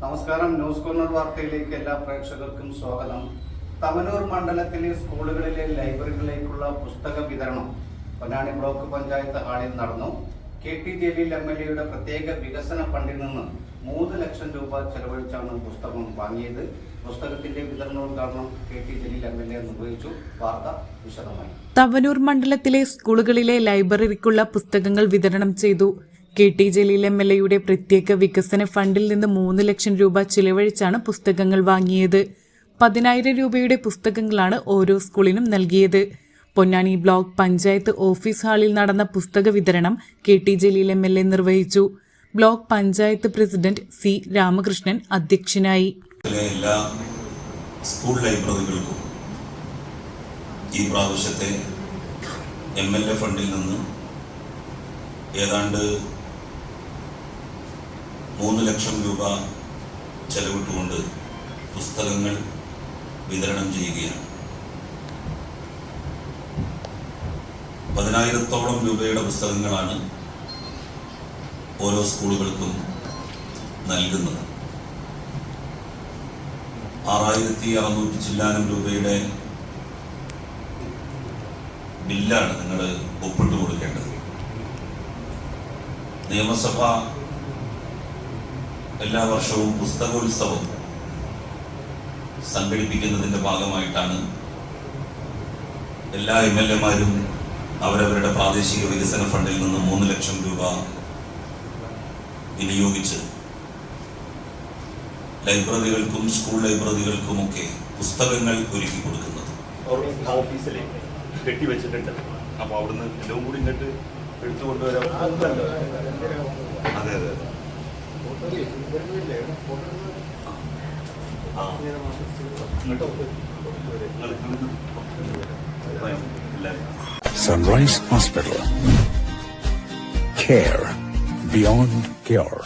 നമസ്കാരം. News corner വാർത്തയിലേക്ക് എല്ലാ പ്രേക്ഷകർക്കും സ്വാഗതം. തമനൂർ മണ്ഡലത്തിലെ സ്കൂളുകളിലെ ലൈബ്രറികളിലേക്കുള്ള പുസ്തക വിതരണം പൊന്നാനി ബ്ലോക്ക് പഞ്ചായത്ത് ഹാളിൽ നടന്നു. K T Jaleel M L എയുടെ പ്രത്യേക വികസന ഫണ്ടിൽ നിന്ന് മൂന്ന് ലക്ഷം രൂപ ചെലവഴിച്ചാണ് പുസ്തകം വാങ്ങിയത്. പുസ്തകത്തിന്റെ വിതരണോദ്ഘാടനം K T Jaleel M L A നിർവഹിച്ചു. വാർത്ത വിശദമായി. തവനൂർ മണ്ഡലത്തിലെ സ്കൂളുകളിലെ ലൈബ്രറിക്കുള്ള പുസ്തകങ്ങൾ വിതരണം ചെയ്തു. K T Jaleel M L എയുടെ പ്രത്യേക വികസന ഫണ്ടിൽ നിന്ന് മൂന്ന് ലക്ഷം രൂപ ചിലവഴിച്ചാണ് പുസ്തകങ്ങൾ വാങ്ങിയത്. പതിനായിരം രൂപയുടെ പുസ്തകങ്ങളാണ് ഓരോ സ്കൂളിനും നൽകിയത്. പൊന്നാനി ബ്ലോക്ക് പഞ്ചായത്ത് ഓഫീസ് ഹാളിൽ നടന്ന പുസ്തക വിതരണം K T Jaleel M L A നിർവഹിച്ചു. Block panchayat president C Ramakrishnan അധ്യക്ഷനായി. എല്ലാ സ്കൂൾ ലൈബ്രറികൾക്കും ഈ പ്രാവശ്യത്തെ എം എൽ എ ഫണ്ടിൽ നിന്ന് ഏതാണ്ട് മൂന്ന് ലക്ഷം രൂപ ചെലവിട്ടുകൊണ്ട് പുസ്തകങ്ങൾ വിതരണം ചെയ്യുകയാണ്. പതിനായിരത്തോളം രൂപയുടെ പുസ്തകങ്ങളാണ് ഓരോ സ്കൂളുകൾക്കും നൽകുന്നത്. ആറായിരത്തി അറുന്നൂറ്റി ചില്ലാനം രൂപയുടെ ബില്ലാണ് നിങ്ങൾ ഒപ്പിട്ട് കൊടുക്കേണ്ടത്. നിയമസഭ എല്ലാ വർഷവും പുസ്തകോത്സവം സംഘടിപ്പിക്കുന്നതിന്റെ ഭാഗമായിട്ടാണ് എല്ലാ എം എൽ എമാരും അവരവരുടെ പ്രാദേശിക വികസന ഫണ്ടിൽ നിന്ന് മൂന്ന് ലക്ഷം രൂപ വിനിയോഗിച്ച് ലൈബ്രറികൾക്കും സ്കൂൾ ലൈബ്രറികൾക്കുമൊക്കെ പുസ്തകങ്ങൾ ഒരുക്കി കൊടുക്കുന്നത്. കെട്ടി വെച്ചിട്ടുണ്ട്. അപ്പോൾ അവിടുന്ന് എല്ലാം കൂടി ഇങ്ങോട്ട് എടുത്തു കൊണ്ടുവരാൻ അതെ അതെ. Sunrise Hospital. Care beyond cure.